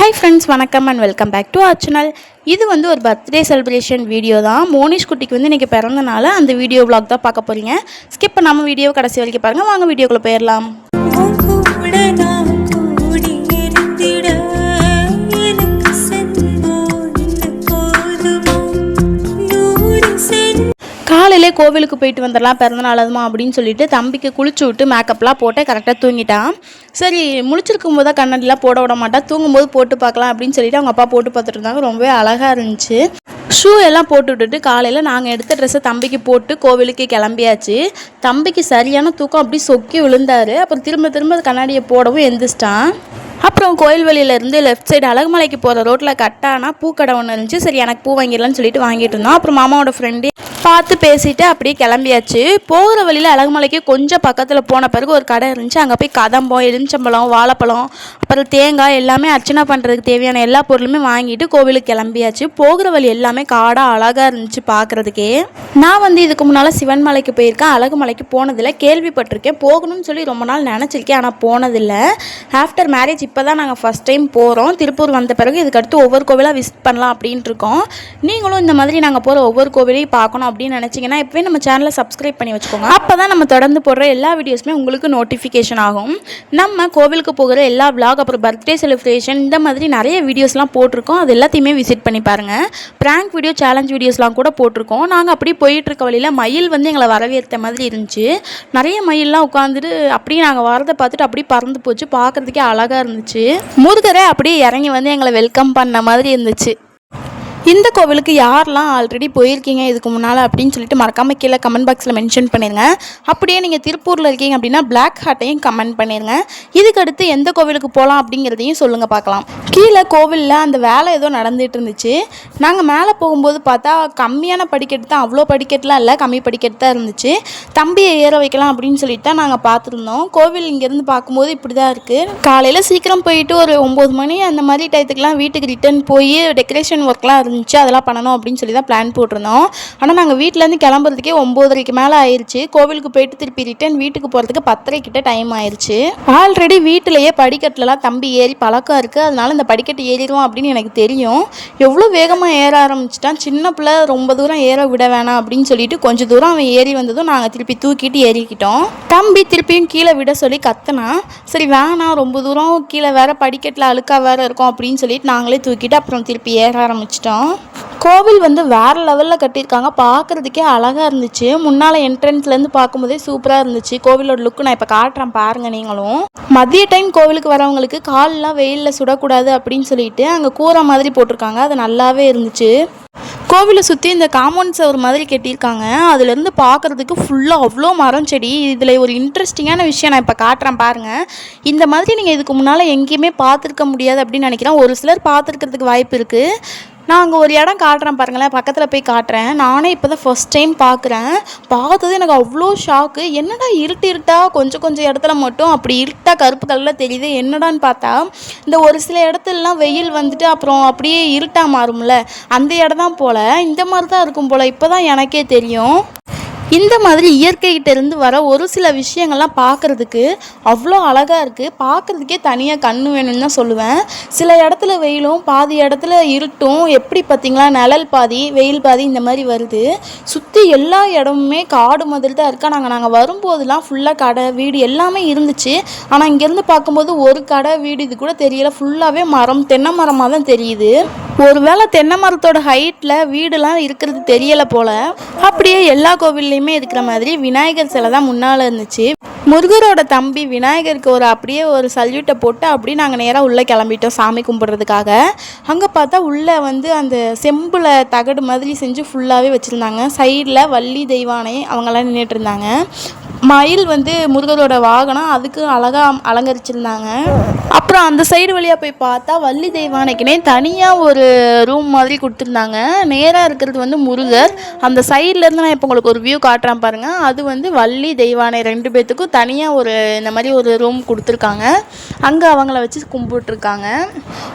Hi friends வணக்கம் and welcome back to our channel இது வந்து ஒரு பர்த்டே செலிப்ரேஷன் வீடியோ தான். மோனிஷ் குட்டிக்கு வந்து இன்றைக்கி பிறந்தனால அந்த வீடியோ vlog தான் பார்க்க போகிறீங்க ஸ்கிப் பண்ணாமல் வீடியோ கடைசி வரைக்கும் பாருங்கள் வாங்க வீடியோக்குள்ளே போயிடலாம். காலையிலே கோவிலுக்கு போயிட்டு வந்துடலாம் பிறந்தநாள் அதுமா அப்படின்னு சொல்லிட்டு தம்பிக்கு குளிச்சு விட்டு மேக்கப்லாம் போட்டு கரெக்டாக தூங்கிட்டான். சரி முழிச்சிருக்கும் போது தான் கண்ணாடிலாம் போட விட மாட்டா தூங்கும்போது போட்டு பார்க்கலாம் அப்படின்னு சொல்லிட்டு அவங்க அப்பா போட்டு பார்த்துட்டு இருந்தாங்க. ரொம்பவே அழகாக இருந்துச்சு. ஷூ எல்லாம் போட்டு விட்டுட்டு காலையில் நாங்கள் எடுத்த ட்ரெஸ்ஸை தம்பிக்கு போட்டு கோவிலுக்கு கிளம்பியாச்சு. தம்பிக்கு சரியான தூக்கம் அப்படி சொக்கி விழுந்தார். அப்புறம் திரும்ப திரும்ப கண்ணாடியை போடவும் எந்திரிச்சிட்டான். அப்புறம் கோயில் வெளியிலேருந்து லெஃப்ட் சைடு அழகுமலைக்கு போகிற ரோட்டில் கட்டானா பூக்கடை ஒன்று இருந்துச்சு. சரி எனக்கு பூ வாங்கிடலாம்னு சொல்லிட்டு வாங்கிட்டு இருந்தோம். அப்புறம் மாமாவோட ஃப்ரெண்டு பார்த்து பேசிட்டு அப்படியே கிளம்பியாச்சு. போகிற வழியில் அழகுமலைக்கு கொஞ்சம் பக்கத்தில் போன பிறகு ஒரு கடை இருந்துச்சு. அங்கே போய் கதம்பம் எலுமிச்சம்பழம் வாழைப்பழம் அப்புறம் தேங்காய் எல்லாமே அர்ச்சனை பண்ணுறதுக்கு தேவையான எல்லா பொருளுமே வாங்கிட்டு கோவிலுக்கு கிளம்பியாச்சு. போகிற வழி எல்லாமே காடாக அழகாக இருந்துச்சு பார்க்குறதுக்கே நான் வந்து இதுக்கு முன்னால் சிவன் மலைக்கு போயிருக்கேன். அழகுமலைக்கு போனதில்லை. கேள்விப்பட்டிருக்கேன். போகணும்னு சொல்லி ரொம்ப நாள் நினச்சிருக்கேன். ஆனால் போனதில்லை. ஆஃப்டர் மேரேஜ் இப்போ தான் நாங்கள் ஃபஸ்ட் டைம் போகிறோம் திருப்பூர் வந்த பிறகு இதுக்கடுத்து ஒவ்வொரு கோவிலாக விசிட் பண்ணலாம் அப்படின்ட்டு இருக்கோம். நீங்களும் இந்த மாதிரி நாங்கள் போகிற ஒவ்வொரு கோவிலையும் பார்க்கணும் அப்படின்னு நினச்சிங்கன்னா இப்போவே நம்ம சேனலை சப்ஸ்கிரைப் பண்ணி வச்சுக்கோங்க. அப்போ தான் நம்ம தொடர்ந்து போடுற எல்லா வீடியோஸுமே உங்களுக்கு நோட்டிஃபிகேஷன் ஆகும். நம்ம கோவிலுக்கு போகிற எல்லா விளாக் அப்புறம் பர்த்டே செலிப்ரேஷன் இந்த மாதிரி நிறைய வீடியோஸ்லாம் போட்டிருக்கோம். அது எல்லாத்தையுமே விசிட் பண்ணி பாருங்கள் ப்ராங்க் வீடியோ சேலஞ்ச் வீடியோஸ்லாம் கூட போட்டிருக்கோம். நாங்கள் அப்படியே போயிட்டுருக்க வழியில் மயில் வந்து எங்களை வரவேற்ற மாதிரி இருந்துச்சு. நிறைய மயில்லாம் உட்காந்துட்டு அப்படியே நாங்கள் வரதை பார்த்துட்டு அப்படியே பறந்து போச்சு. பார்க்குறதுக்கே அழகாக இருந்துச்சு. முருகரை அப்படியே இறங்கி வந்து எங்களை வெல்கம் பண்ண மாதிரி இருந்துச்சு. இந்த கோவிலுக்கு யாரெல்லாம் ஆல்ரெடி போயிருக்கீங்க இதுக்கு முன்னால் அப்படின்னு சொல்லிட்டு மறக்காமல் கீழே கமெண்ட் பாக்ஸில் மென்ஷன் பண்ணிடுங்க அப்படியே நீங்கள் திருப்பூரில் இருக்கீங்க அப்படின்னா பிளாக் ஹார்ட்டையும் கமெண்ட் பண்ணிடுங்க இதுக்கு அடுத்து எந்த கோவிலுக்கு போகலாம் அப்படிங்கிறதையும் சொல்லுங்கள் பார்க்கலாம். கீழே கோவிலில் அந்த வேலை ஏதோ நடந்துட்டு இருந்துச்சு. நாங்கள் மேலே போகும்போது பார்த்தா கம்மியான படிக்கட்டு தான். அவ்வளோ படிக்கட்டுலாம் இல்லை கம்மி படிக்கட்டு தான் இருந்துச்சு. தம்பியை ஏற வைக்கலாம் அப்படின்னு சொல்லிட்டு தான் நாங்கள் பார்த்துருந்தோம். கோவில் இங்கேருந்து பார்க்கும்போது இப்படி தான் இருக்குது காலையில் சீக்கிரம் போயிட்டு ஒரு ஒம்பது மணி அந்த மாதிரி டயத்துக்கெலாம் வீட்டுக்கு ரிட்டர்ன் போய் டெக்கரேஷன் ஒர்க்லாம் இருந்துச்சு அதெல்லாம் பண்ணணும் அப்படின்னு சொல்லி தான் பிளான் போட்டிருந்தோம். ஆனால் நாங்கள் வீட்டிலேருந்து கிளம்புறதுக்கே ஒம்போதரைக்கு மேலே ஆயிடுச்சு கோவிலுக்கு போயிட்டு திருப்பி ரிட்டர்ன் வீட்டுக்கு போகிறதுக்கு பத்தரை கிட்ட டைம் ஆயிடுச்சு ஆல்ரெடி வீட்டிலேயே படிக்கட்டுலலாம் தம்பி ஏறி பழக்கம் இருக்குது அதனால இந்த படிக்கட்டு ஏறிடுவோம் அப்படின்னு எனக்கு தெரியும். எவ்வளோ வேகமாக ஏற ஆரம்பிச்சிட்டான். சின்ன பிள்ளை ரொம்ப தூரம் ஏற விட வேணாம் அப்படின்னு சொல்லிட்டு கொஞ்சம் தூரம் அவன் ஏறி வந்ததும் நாங்கள் திருப்பி தூக்கிட்டு ஏறிக்கிட்டோம். தம்பி திருப்பியும் கீழே விட சொல்லி கத்தனா சரி வேணாம் ரொம்ப தூரம் கீழே வேற படிக்கட்டில் அழுக்கா வேற இருக்கும் அப்படின்னு சொல்லிட்டு நாங்களே தூக்கிட்டு அப்புறம் திருப்பி ஏற ஆரம்பிச்சிட்டோம். கோவில் வந்து வேறு லெவலில் கட்டியிருக்காங்க. பார்க்குறதுக்கே அழகாக இருந்துச்சு. முன்னால் என்ட்ரன்ஸ்லேருந்து பார்க்கும்போதே சூப்பராக இருந்துச்சு. கோவிலோட லுக்கு நான் இப்போ காட்டுறேன் பாருங்கள் நீங்களும். மதிய டைம் கோவிலுக்கு வரவங்களுக்கு கால்லாம் வெயிலில் சுடக்கூடாது அப்படின்னு சொல்லிட்டு அங்கே கூரை மாதிரி போட்டிருக்காங்க. அது நல்லாவே இருந்துச்சு. கோவிலை சுற்றி இந்த காம்பவுண்ட் சவர் மாதிரி கட்டியிருக்காங்க. அதுலேருந்து பார்க்குறதுக்கு ஃபுல்லாக அவ்வளோ மரம் செடி. இதில் ஒரு இன்ட்ரெஸ்டிங்கான விஷயம் நான் இப்போ காட்டுறேன் பாருங்கள் இந்த மாதிரி நீங்கள் இதுக்கு முன்னால் எங்கேயுமே பார்த்துருக்க முடியாது அப்படின்னு நினைக்கிறேன். ஒரு சிலர் பார்த்துருக்கிறதுக்கு வாய்ப்பு இருக்குது நான் அங்கே ஒரு இடம் காட்டுறேன் பாருங்களேன். பக்கத்தில் போய் காட்டுறேன். நானே இப்போ தான் ஃபஸ்ட் டைம் பார்க்குறேன் பார்த்தது எனக்கு அவ்வளோ ஷாக்கு என்னடா இருட்டு இருட்டா? கொஞ்சம் கொஞ்சம் இடத்துல மட்டும் அப்படி இருட்டா கருப்பு கலரில் தெரியுது. என்னடான்னு பார்த்தா இந்த ஒரு சில இடத்துலலாம் வெயில் வந்துட்டு அப்புறம் அப்படியே இருட்டா மாறும்ல. அந்த இடம் தான் போல். இந்த மாதிரி தான் இருக்கும் போல். இப்போ தான் எனக்கே தெரியும். இந்த மாதிரி இயற்கைகிட்ட இருந்து வர ஒரு சில விஷயங்கள்லாம் பார்க்குறதுக்கு அவ்வளோ அழகாக இருக்குது பார்க்குறதுக்கே தனியாக கண் வேணும்னு தான் சொல்லுவேன். சில இடத்துல வெயிலும் பாதி இடத்துல இருட்டும் எப்படி பார்த்தீங்களா? நிழல் பாதி வெயில் பாதி இந்த மாதிரி வருது. சுற்றி எல்லா இடமுமே காடு மாதிரி தான் இருக்கா. நாங்கள் நாங்கள் வரும்போதெல்லாம் ஃபுல்லாக கடை வீடு எல்லாமே இருந்துச்சு. ஆனால் இங்கேருந்து பார்க்கும்போது ஒரு கடை வீடு இது கூட தெரியல. ஃபுல்லாகவே மரம் தென்னை மரமாக தான் தெரியுது. ஒருவேளை தென்னை மரத்தோட ஹைட்டில் வீடுலாம் இருக்கிறது தெரியலை போல். அப்படியே எல்லா கோவில்லையும் இருக்கிற மாதிரி விநாயகர் சிலை தான் முன்னால் இருந்துச்சு. முருகரோட தம்பி விநாயகருக்கு ஒரு அப்படியே ஒரு சல்யூட்டை போட்டு அப்படியே நாங்கள் நேராக உள்ளே கிளம்பிட்டோம் சாமி கும்பிட்றதுக்காக. அங்கே பார்த்தா உள்ளே வந்து அந்த செம்பில் தகடு மாதிரி செஞ்சு ஃபுல்லாகவே வச்சுருந்தாங்க. சைடில் வள்ளி தெய்வானை அவங்கெல்லாம் நின்றுட்டு இருந்தாங்க. மயில் வந்து முருகரோட வாகனம் அதுக்கு அழகாக அலங்கரிச்சிருந்தாங்க. அப்புறம் அந்த சைடு வழியாக போய் பார்த்தா வள்ளி தெய்வானைக்குனே தனியாக ஒரு ரூம் மாதிரி கொடுத்துருந்தாங்க. நேராக இருக்கிறது வந்து முருகர். அந்த சைட்லேருந்து நான் இப்போ உங்களுக்கு ஒரு வியூ காட்டுறேன் பாருங்கள் அது வந்து வள்ளி தெய்வானை ரெண்டு பேர்த்துக்கும் தனியாக ஒரு இந்த மாதிரி ஒரு ரூம் கொடுத்துருக்காங்க. அங்கே அவங்கள வச்சு கும்பிட்டுருக்காங்க.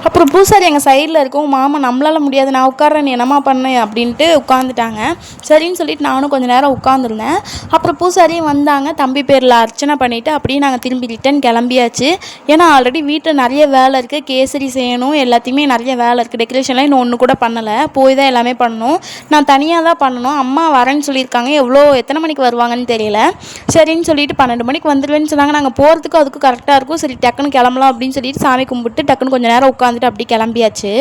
அப்புறம் பூசாரி எங்கள் சைடில் இருக்கும் மாமா நம்மளால் முடியாது. நான் உட்காடுறேன் நீ என்னம்மா பண்ணு? அப்படின்ட்டு உட்காந்துட்டாங்க சரின்னு சொல்லிட்டு நானும் கொஞ்சம் நேரம் உட்காந்துருந்தேன் அப்புறம் பூசாரியும் வந்தாங்க. தம்பி பேரில் அர்ச்சனை பண்ணிவிட்டு அப்படியே நாங்கள் திரும்பி ரிட்டன் கிளம்பியாச்சு. ஏன்னா ஆல்ரெடி வீட்டில் நிறைய வேலை இருக்குது கேசரி செய்யணும். எல்லாத்தையுமே நிறைய வேலை இருக்குது டெக்கரேஷன்லாம் இன்னும் ஒன்று கூட பண்ணலை. போய் தான் எல்லாமே பண்ணணும். நான் தனியாக தான் பண்ணணும். அம்மா வரேன்னு சொல்லியிருக்காங்க. எவ்வளோ எத்தனை மணிக்கு வருவாங்கன்னு தெரியல. சரின்னு சொல்லிட்டு பன்னெண்டு மணிக்கு வந்துடுவேன்னு சொன்னாங்க. நாங்கள் போகிறதுக்கு அதுக்கும் கரெக்டாக இருக்கும். சரி டக்குன்னு கிளம்பலாம் அப்படின்னு சொல்லிட்டு சாமி கும்பிட்டு டக்குன்னு கொஞ்சம் நேரம் உட்காந்துட்டு அப்படி கிளம்பியாச்சு.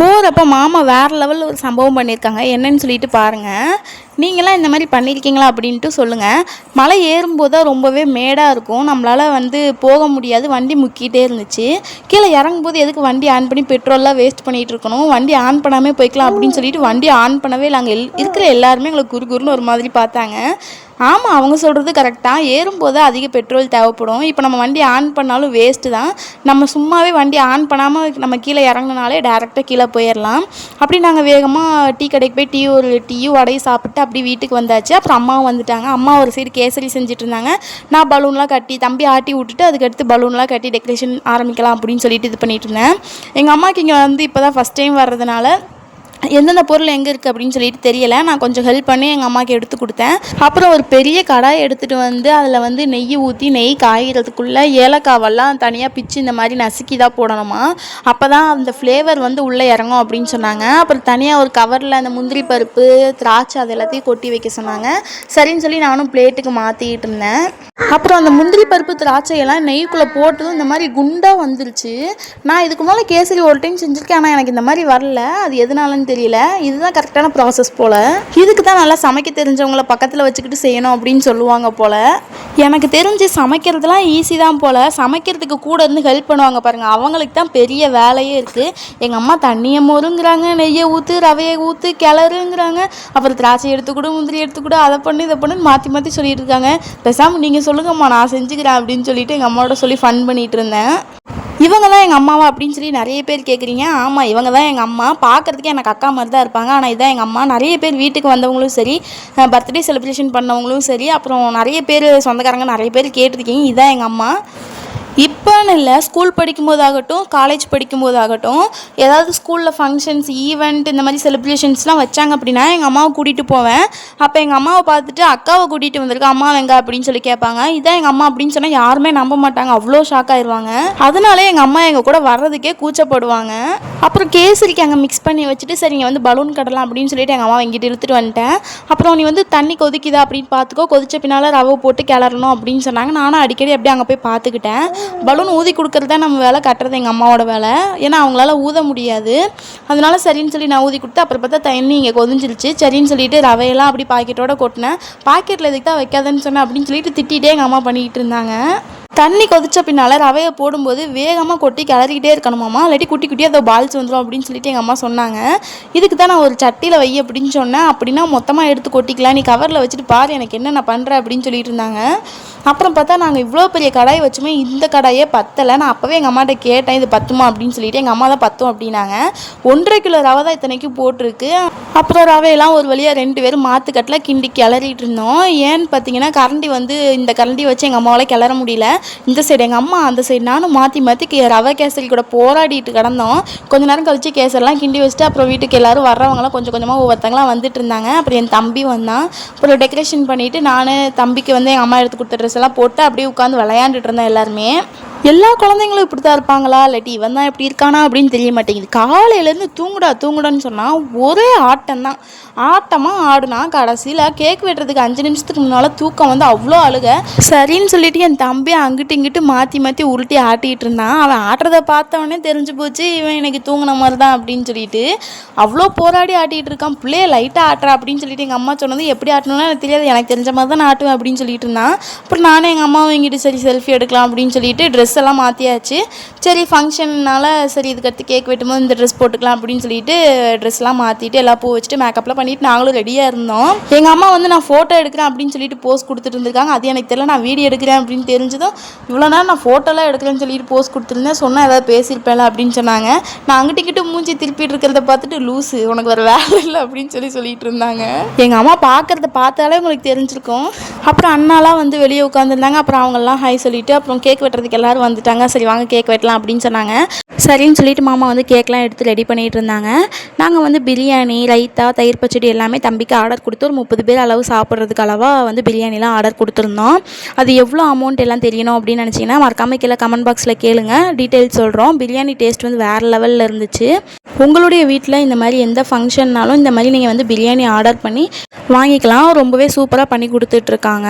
போகிறப்ப மாமா வேறு லெவலில் ஒரு சம்பவம் பண்ணியிருக்காங்க. என்னன்னு சொல்லிட்டு பாருங்கள் நீங்களாம் இந்த மாதிரி பண்ணியிருக்கீங்களா அப்படின்ட்டு சொல்லுங்கள் மலை ஏறும்போது தான் ரொம்பவே மேடாக இருக்கும். நம்மளால் வந்து போக முடியாது. வண்டி முக்கிட்டே இருந்துச்சு. கீழே இறங்கும்போது எதுக்கு வண்டி ஆன் பண்ணி பெட்ரோல்லாம் வேஸ்ட் பண்ணிகிட்டு இருக்கணும்? வண்டி ஆன் பண்ணாமல் போய்க்கலாம் அப்படின்னு சொல்லிட்டு வண்டி ஆன் பண்ணவே இல்லை. எல் இருக்கிற எல்லாருமே எங்களை குறு குருன்னு ஒரு மாதிரி பார்த்தாங்க. ஆமாம் அவங்க சொல்கிறது கரெக்டாக ஏறும்போது அதிக பெட்ரோல் தேவைப்படும். இப்போ நம்ம வண்டி ஆன் பண்ணாலும் வேஸ்ட்டு தான். நம்ம சும்மாவே வண்டி ஆன் பண்ணாமல் நம்ம கீழே இறங்குனாலே டேரெக்டாக கீழே போயிடலாம் அப்படி நாங்கள் வேகமாக டீ கடைக்கு போய் டீ ஒரு டீயும் வடையும் சாப்பிட்டு அப்படி வீட்டுக்கு வந்தாச்சு. அப்புறம் அம்மாவும் வந்துட்டாங்க. அம்மா ஒரு சைடு கேசரி செஞ்சுட்டு இருந்தாங்க நான் பலூன்லாம் கட்டி தம்பி ஆட்டி விட்டுட்டு அதுக்கடுத்து பலூன்லாம் கட்டி டெக்கரேஷன் ஆரம்பிக்கலாம் அப்படின்னு சொல்லிட்டு இது பண்ணிட்டு இருந்தேன் எங்கள் அம்மாவுக்கு இங்கே வந்து இப்போ தான் ஃபஸ்ட் டைம் வர்றதுனால எந்தெந்த பொருள் எங்கே இருக்குது அப்படின்னு சொல்லிட்டு தெரியலை. நான் கொஞ்சம் ஹெல்ப் பண்ணி எங்கள் அம்மாவுக்கு எடுத்து கொடுத்தேன். அப்புறம் ஒரு பெரிய கடாய் எடுத்துகிட்டு வந்து அதில் வந்து நெய் ஊற்றி நெய் காய்கிறதுக்குள்ளே ஏலக்காவெல்லாம் தனியாக பிச்சு இந்த மாதிரி நசுக்கி தான் போடணுமா? அப்போ தான் அந்த ஃப்ளேவர் வந்து உள்ளே இறங்கும் அப்படின்னு சொன்னாங்க. அப்புறம் தனியாக ஒரு கவரில் அந்த முந்திரி பருப்பு திராட்சை அது எல்லாத்தையும் கொட்டி வைக்க சொன்னாங்க. சரின்னு சொல்லி நானும் பிளேட்டுக்கு மாற்றிக்கிட்டு இருந்தேன். அப்புறம் அந்த முந்திரி பருப்பு திராட்சையெல்லாம் நெய்க்குள்ளே போட்டதும் இந்த மாதிரி குண்டாக வந்துருச்சு. நான் இதுக்கு மேலே கேசரி ஒரு டைம் செஞ்சுருக்கேன் ஆனால் எனக்கு இந்த மாதிரி வரல. அது எதனாலன்னு தெரியல. இதுதான் கரெக்டான ப்ராசஸ் போல். இதுக்கு தான் நல்லா சமைக்க தெரிஞ்சவங்கள பக்கத்தில் வச்சுக்கிட்டு செய்யணும் அப்படின்னு சொல்லுவாங்க போல். எனக்கு தெரிஞ்சு சமைக்கிறதுலாம் ஈஸி தான் போல். சமைக்கிறதுக்கு கூட இருந்து ஹெல்ப் பண்ணுவாங்க பாருங்கள் அவங்களுக்கு தான் பெரிய வேலையே இருக்குது எங்கள் அம்மா தண்ணியை மொறுங்கிறாங்க நெய்யை ஊற்று ரவையை ஊற்று கிளறுங்கிறாங்க. அப்புறம் திராட்சை எடுத்துக்கூட முந்திரி எடுத்துக்கூட அதை பண்ணு இதை பண்ணு மாற்றி மாற்றி சொல்லிட்டு இருக்காங்க. பேசாமல் நீங்கள் சொல்லுங்கம்மா நான் செஞ்சுக்கிறேன் அப்படின்னு சொல்லிட்டு எங்கள் அம்மாவோட சொல்லி ஃபன் பண்ணிகிட்டு இருந்தேன். இவங்க தான் எங்கள் அம்மாவா அப்படின்னு சொல்லி நிறைய பேர் கேட்குறீங்க ஆமாம் இவங்க தான் எங்கள் அம்மா. பார்க்குறதுக்கே எனக்கு அக்கா மாதிரி தான் இருப்பாங்க. ஆனால் இதான் எங்கள் அம்மா. நிறைய பேர் வீட்டுக்கு வந்தவங்களும் சரி பர்த்டே செலிப்ரேஷன் பண்ணவங்களும் சரி அப்புறம் நிறைய பேர் சொந்தக்காரங்க நிறைய பேர் கேட்டிருக்கீங்க. இதான் எங்கள் அம்மா. இப்போன்னு இல்லை ஸ்கூல் படிக்கும்போதாகட்டும் காலேஜ் படிக்கும்போதாகட்டும் ஏதாவது ஸ்கூலில் ஃபங்க்ஷன்ஸ் ஈவெண்ட் இந்த மாதிரி செலிப்ரேஷன்ஸ்லாம் வச்சாங்க அப்படின்னா எங்கள் அம்மாவை கூட்டிகிட்டு போவேன். அப்போ எங்கள் அம்மாவை பார்த்துட்டு அக்காவை கூட்டிகிட்டு வந்திருக்கேன். அம்மா எங்க அப்படின்னு சொல்லி கேட்பாங்க. இதான் எங்கள் அம்மா அப்படின்னு சொன்னால் யாருமே நம்ப மாட்டாங்க. அவ்வளோ ஷாக் ஆயிடுவாங்க அதனாலே எங்கள் அம்மா எங்கள் கூட வர்றதுக்கே கூச்சப்படுவாங்க. அப்புறம் கேசரிக்கு அங்கே மிக்ஸ் பண்ணி வச்சுட்டு சரி இங்கே வந்து பலூன் கடலாம் அப்படின்னு சொல்லிட்டு எங்கள் அம்மா இங்கிட்டு இழுத்துட்டு வந்துட்டேன். அப்புறம் நீ வந்து தண்ணி கொதிக்குதா அப்படின்னு பார்த்துக்கோ. கொதிச்ச பின்னால் ரவை போட்டு கிளறணும் அப்படின்னு சொன்னாங்க. நானும் அடிக்கடி அப்படியே அங்கே போய் பார்த்துக்கிட்டேன். பலூன் ஊதி கொடுக்குறது தான் நம்ம வேலை கட்டுறது எங்கள் அம்மாவோட வேலை. ஏன்னா அவங்களால ஊத முடியாது. அதனால சரின்னு சொல்லி நான் ஊதி கொடுத்து அப்புறம் பார்த்தா தண்ணி இங்கே கொதிஞ்சிருச்சு. சரின்னு சொல்லிட்டு ரவையெல்லாம் அப்படி பாக்கெட்டோட கொட்டினேன். பாக்கெட்டில் எதுக்கு தான் வைக்காதன்னு சொன்னேன் அப்படின்னு சொல்லிட்டு திட்டிகிட்டே எங்கள் அம்மா பண்ணிக்கிட்டு இருந்தாங்க. தண்ணி கொதிச்ச பின்னால் ரவையை போடும்போது வேகமாக கொட்டி கிளறிக்கிட்டே இருக்கணுமாம்மா இல்லாட்டி குட்டி குட்டியாக அதை பால்ஸ் வந்துடும் அப்படின்னு சொல்லிட்டு எங்கள் அம்மா சொன்னாங்க. இதுக்கு தான் நான் ஒரு சட்டியில் வை அப்படின்னு சொன்னேன். அப்படின்னா மொத்தமாக எடுத்து கொட்டிக்கலாம். நீ கவரில் வச்சுட்டு பாரு எனக்கு என்ன நான் பண்ணுறேன் அப்படின்னு சொல்லிட்டு இருந்தாங்க. அப்புறம் பார்த்தா நாங்கள் இவ்வளோ பெரிய கடாய் வச்சுமே இந்த கடாயே பத்தலை. நான் அப்போவே எங்கள் அம்மாட்ட கேட்டேன் இது பத்துமா? அப்படின்னு சொல்லிட்டு. எங்கள் அம்மா தான் பத்தும் அப்படின்னாங்க. ஒன்றரை கிலோ ரவை தான் இத்தனைக்கும் போட்டிருக்கு. அப்புறம் ரவையெல்லாம் ஒரு வழியாக ரெண்டு பேரும் மாற்றுக்கட்டில் கிண்டி கிளறிட்டு இருந்தோம். ஏன்னு பார்த்தீங்கன்னா கரண்டி வந்து இந்த கரண்டி வச்சு எங்கள் அம்மாவால் கிளற முடியல. இந்த சைடு எங்கள் அம்மா அந்த சைடு நானும் மாற்றி மாற்றி ரவை கேசரி கூட போராடிட்டு கிடந்தோம். கொஞ்ச நேரம் கழிச்சு கேசரிலாம் கிண்டி வச்சுட்டு அப்புறம் வீட்டுக்கு எல்லாரும் வர்றவங்களாம் கொஞ்சம் கொஞ்சமாக ஒவ்வொருத்தங்களாம் வந்துட்டு இருந்தாங்க. அப்புறம் என் தம்பி வந்தான். அப்புறம் டெக்கரேஷன் பண்ணிவிட்டு நான் தம்பிக்கு வந்து எங்கள் அம்மா எடுத்து கொடுத்த ட்ரெஸ் எல்லாம் போட்டு அப்படியே உட்காந்து விளையாண்டுட்டு இருந்தேன் எல்லாருமே. எல்லா குழந்தைங்களும் இப்படி தான் இருப்பாங்களா? இல்லாட்டி இவன் தான் எப்படி இருக்கானா அப்படின்னு தெரிய மாட்டேங்குது. காலையிலேருந்து தூங்குடா தூங்குடான்னு சொன்னால் ஒரே ஆட்டம் தான் ஆட்டமாக ஆடுனா கடைசியில் கேக் வெட்டுறதுக்கு அஞ்சு நிமிஷத்துக்கு முன்னால் தூக்கம் வந்து அவ்வளோ அழுக. சரின்னு சொல்லிட்டு என் தம்பி அங்கிட்டு இங்கிட்டு மாற்றி மாற்றி உருட்டி ஆட்டிகிட்டு இருந்தான். அவன் ஆட்டுறதை பார்த்தவொடனே தெரிஞ்சு போச்சு இவன் எனக்கு தூங்கின மாதிரி தான் அப்படின்னு சொல்லிட்டு அவ்வளோ போராடி ஆட்டிகிட்டு இருக்கான். பிள்ளைய லைட்டாக ஆட்டுறா அப்படின்னு சொல்லிட்டு எங்கள் அம்மா சொன்னது எப்படி ஆட்டணும்னா எனக்கு தெரியாது. எனக்கு தெரிஞ்ச மாதிரி தான் நான் ஆட்டுவேன் அப்படின்னு சொல்லிட்டு இருந்தான். அப்புறம் நானும் எங்கள் அம்மாவும் எங்கிட்ட சரி செல்ஃபி எடுக்கலாம் அப்படின்னு சொல்லிட்டு ட்ரெஸ் ட்ரெஸ் எல்லாம் மாற்றியாச்சு சரி ஃபங்க்ஷன்னால சரி இதுக்கடுத்து கேக் வெட்டும்போது இந்த ட்ரெஸ் போட்டுக்கலாம் அப்படின்னு சொல்லிட்டு ட்ரெஸ்லாம் மாற்றிட்டு எல்லாம் பூ வச்சுட்டு மேக்கப்லாம் பண்ணிட்டு நாங்களும் ரெடியாக இருந்தோம். எங்கள் அம்மா வந்து நான் ஃபோட்டோ எடுக்கிறேன் அப்படின்னு சொல்லிட்டு போஸ்ட் கொடுத்துட்டு இருந்திருக்காங்க. அது எனக்கு தெரியல நான் வீடியோ எடுக்கிறேன் அப்படின்னு தெரிஞ்சதும் இவ்வளோ நேரம் நான் ஃபோட்டோலாம் எடுக்கிறேன்னு சொல்லிட்டு போஸ்ட் கொடுத்துருந்தேன். சொன்னால் ஏதாவது பேசியிருப்பேன்ல அப்படின்னு சொன்னாங்க. நான் அங்கிட்ட கிட்ட மூஞ்சி திருப்பிட்டு இருக்கிறத பார்த்துட்டு லூஸு உனக்கு வேறு வேலை இல்லை அப்படின்னு சொல்லி சொல்லிட்டு இருந்தாங்க. எங்கள் அம்மா பார்க்குறத பார்த்தாலே உங்களுக்கு தெரிஞ்சிருக்கும். அப்புறம் அண்ணாலாம் வந்து வெளியே உட்காந்துருந்தாங்க அப்புறம் அவங்கெல்லாம் ஹாய் சொல்லிட்டு அப்புறம் கேக் வெட்டுறதுக்கு எல்லோரும் வந்துட்டாங்க. சரி வாங்க கேக் வெட்டலாம் அப்படின்னு சொன்னாங்க. சரின்னு சொல்லிட்டு மாமா வந்து கேக்லாம் எடுத்து ரெடி பண்ணிகிட்டு இருந்தாங்க. நாங்கள் வந்து பிரியாணி ரைத்தா தயிர் பச்சடி எல்லாமே தம்பிக்கு ஆர்டர் கொடுத்து ஒரு முப்பது பேர் அளவு சாப்பிட்றதுக்கு அளவாக வந்து பிரியாணிலாம் ஆர்டர் கொடுத்துருந்தோம். அது எவ்வளோ அமௌண்ட் எல்லாம் தெரியணும் அப்படின்னு நினச்சிங்கன்னா மறக்காமல் கீழே கமெண்ட் பாக்ஸில் கேளுங்க. டீட்டெயில்ஸ் சொல்கிறோம் பிரியாணி டேஸ்ட் வந்து வேறு லெவலில் இருந்துச்சு. உங்களுடைய வீட்டில் இந்த மாதிரி எந்த ஃபங்க்ஷன்னாலும் இந்த மாதிரி நீங்கள் வந்து பிரியாணி ஆர்டர் பண்ணி வாங்கிக்கலாம். ரொம்பவே சூப்பராக பண்ணி கொடுத்துட்ருக்காங்க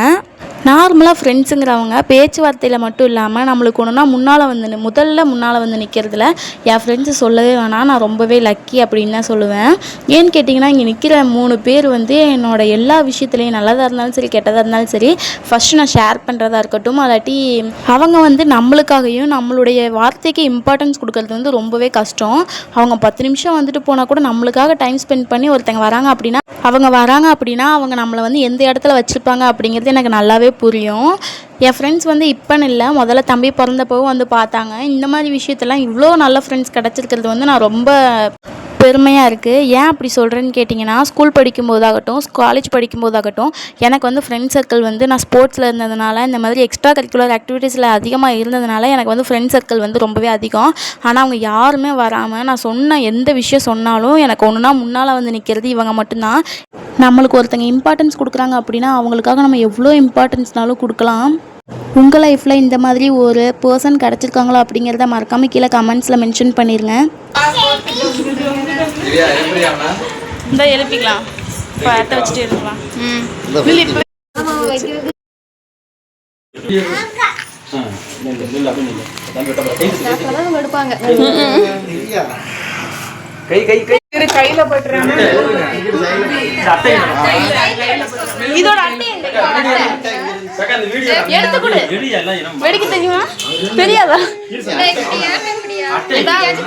நார்மலாக ஃப்ரெண்ட்ஸுங்கிறவங்க பேச்சுவார்த்தையில் மட்டும் இல்லாமல் நம்மளுக்கு ஒன்றுனா முன்னால் வந்து முதல்ல முன்னால் வந்து நிற்கிறதுல என் ஃப்ரெண்ட்ஸு சொல்லவே வேணாம் நான் ரொம்பவே லக்கி அப்படின்னு தான் சொல்லுவேன். ஏன்னு கேட்டிங்கன்னா இங்கே நிற்கிற மூணு பேர் வந்து என்னோட எல்லா விஷயத்துலையும் நல்லதாக இருந்தாலும் சரி கெட்டதாக இருந்தாலும் சரி ஃபஸ்ட்டு நான் ஷேர் பண்ணுறதா இருக்கட்டும் அல்லாட்டி அவங்க வந்து நம்மளுக்காகவும் நம்மளுடைய வார்த்தைக்கு இம்பார்ட்டன்ஸ் கொடுக்கறது வந்து ரொம்பவே கஷ்டம். அவங்க பத்து நிமிஷம் வந்துட்டு போனால் கூட நம்மளுக்காக டைம் ஸ்பெண்ட் பண்ணி ஒருத்தங்க வராங்க அப்படின்னா அவங்க வராங்க அப்படின்னா அவங்க நம்மளை வந்து எந்த இடத்துல வச்சுருப்பாங்க அப்படிங்கிறது எனக்கு நல்லாவே புரியும். என் ஃப்ரெண்ட்ஸ் வந்து இப்போன்னு இல்லை முதல்ல தம்பி பிறந்தப்பவும் வந்து பார்த்தாங்க. இந்த மாதிரி விஷயத்தெல்லாம் இவ்வளோ நல்ல ஃப்ரெண்ட்ஸ் கிடச்சிருக்கிறது வந்து நான் ரொம்ப பெருமையாக இருக்குது ஏன் அப்படி சொல்கிறேன்னு கேட்டிங்கன்னா ஸ்கூல் படிக்கும்போதாகட்டும் காலேஜ் படிக்கும்போதாகட்டும் எனக்கு வந்து ஃப்ரெண்ட் சர்க்கிள் வந்து நான் ஸ்போர்ட்ஸில் இருந்ததுனால இந்த மாதிரி எக்ஸ்ட்ரா கரிக்குலர் ஆக்டிவிட்டீஸில் அதிகமாக இருந்ததுனால எனக்கு வந்து ஃப்ரெண்ட் சர்க்கிள் வந்து ரொம்பவே அதிகம். ஆனால் அவங்க யாருமே வராமல் நான் சொன்ன எந்த விஷயம் சொன்னாலும் எனக்கு ஒன்றுனா முன்னால் வந்து நிற்கிறது இவங்க மட்டும்தான். நம்மளுக்கு ஒருத்தங்க இம்பார்ட்டன்ஸ் கொடுக்குறாங்க அப்படின்னா அவங்களுக்காக நம்ம எவ்வளோ இம்பார்ட்டன்ஸ்னாலும் கொடுக்கலாம். உங்கள் லைஃப்பில் இந்த மாதிரி ஒரு பர்சன் கிடச்சிருக்காங்களா அப்படிங்கிறத மறக்காமல் கீழே கமெண்ட்ஸில் மென்ஷன் பண்ணிடுங்க இந்த எழுப்பிக்கலாம் பட்ட வச்சுட்டு இருக்கலாம் ம். கை கை கை. இதோட அட்டை? எடுத்து கொடு. வெடிக்க தெரியுமா? தெரியாதா?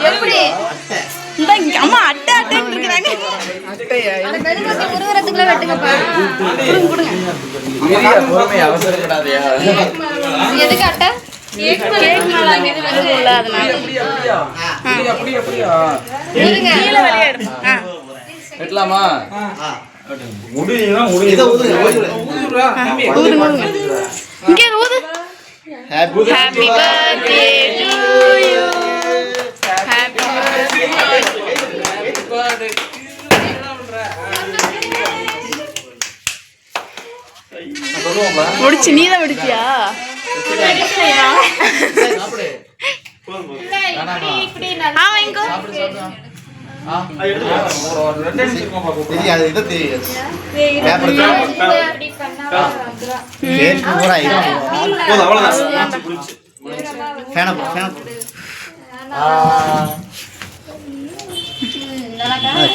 எப்படி? இந்த அம்மா அட்டை அட்டைன்னு இருக்கிறாங்க. எதுக்கு அட்டை? வெட்டலாமா? ஹாப்பி பர்த்டே டு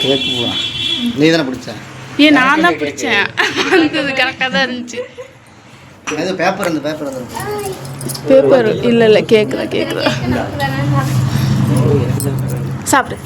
கேக் பூரா நீ தானே பிடிச்ச? ஏ நான் தான் பிடிச்சேன். வந்தது கரெக்டாக தான் இருந்துச்சு. ஏதோ பேப்பர் அந்த பேப்பர் பேப்பர் இல்லை இல்லை கேட்குதா கேட்குதா சாப்பிடு